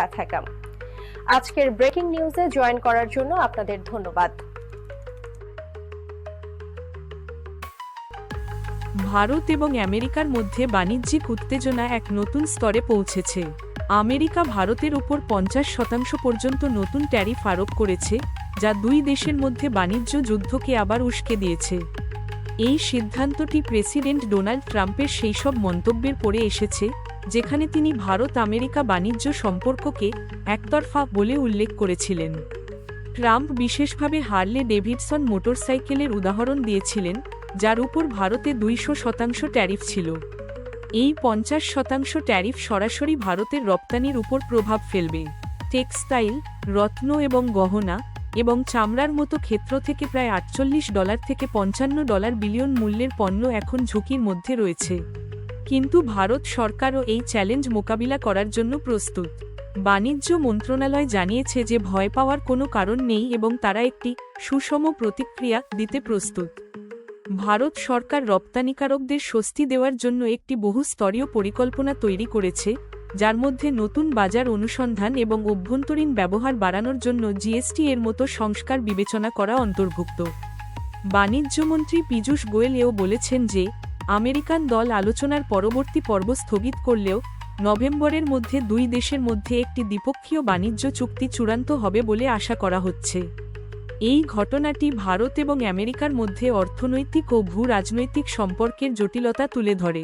প্যাথাগাম আজকের ব্রেকিং নিউজে জয়েন করার জন্য আপনাদের ধন্যবাদ। ভারত এবং আমেরিকার মধ্যে বাণিজ্যিক উত্তেজনা এক নতুন স্তরে পৌঁছেছে। আমেরিকা ভারতের উপর পঞ্চাশ শতাংশ পর্যন্ত নতুন ট্যারিফ আরোপ করেছে, যা দুই দেশের মধ্যে বাণিজ্য যুদ্ধকে আবার উস্কে দিয়েছে। এই সিদ্ধান্তটি প্রেসিডেন্ট ডোনাল্ড ট্রাম্পের সেই সব মন্তব্যের পরে এসেছে যেখানে তিনি ভারত আমেরিকা বাণিজ্য সম্পর্ককে একতরফা বলে উল্লেখ করেছিলেন। ট্রাম্প বিশেষভাবে হার্লে ডেভিডসন মোটরসাইকেলের উদাহরণ দিয়েছিলেন, যার উপর ভারতে দুইশো শতাংশ ট্যারিফ ছিল। এই পঞ্চাশ শতাংশ ট্যারিফ সরাসরি ভারতের রপ্তানির উপর প্রভাব ফেলবে। টেক্সটাইল, রত্ন এবং গহনা এবং চামড়ার মতো ক্ষেত্র থেকে প্রায় আটচল্লিশ ডলার থেকে পঞ্চান্ন ডলার বিলিয়ন মূল্যের পণ্য এখন ঝুঁকির মধ্যে রয়েছে। কিন্তু ভারত সরকারও এই চ্যালেঞ্জ মোকাবিলা করার জন্য প্রস্তুত। বাণিজ্য মন্ত্রণালয় জানিয়েছে যে ভয় পাওয়ার কোনো কারণ নেই এবং তারা একটি সুষম প্রতিক্রিয়া দিতে প্রস্তুত। ভারত সরকার রপ্তানিকারকদের স্বস্তি দেওয়ার জন্য একটি বহুস্তরীয় পরিকল্পনা তৈরি করেছে, যার মধ্যে নতুন বাজার অনুসন্ধান এবং অভ্যন্তরীণ ব্যবহার বাড়ানোর জন্য জিএসটি এর মতো সংস্কার বিবেচনা করা অন্তর্ভুক্ত। বাণিজ্যমন্ত্রী পীযূষ গোয়েল এও বলেছেন যে আমেরিকান দল আলোচনার পরবর্তী পর্ব স্থগিত করলেও, নভেম্বরের মধ্যে দুই দেশের মধ্যে একটি দ্বিপক্ষীয় বাণিজ্য চুক্তি চূড়ান্ত হবে বলে আশা করা হচ্ছে। এই ঘটনাটি ভারত এবং আমেরিকার মধ্যে অর্থনৈতিক ও ভূ রাজনৈতিক সম্পর্কের জটিলতা তুলে ধরে।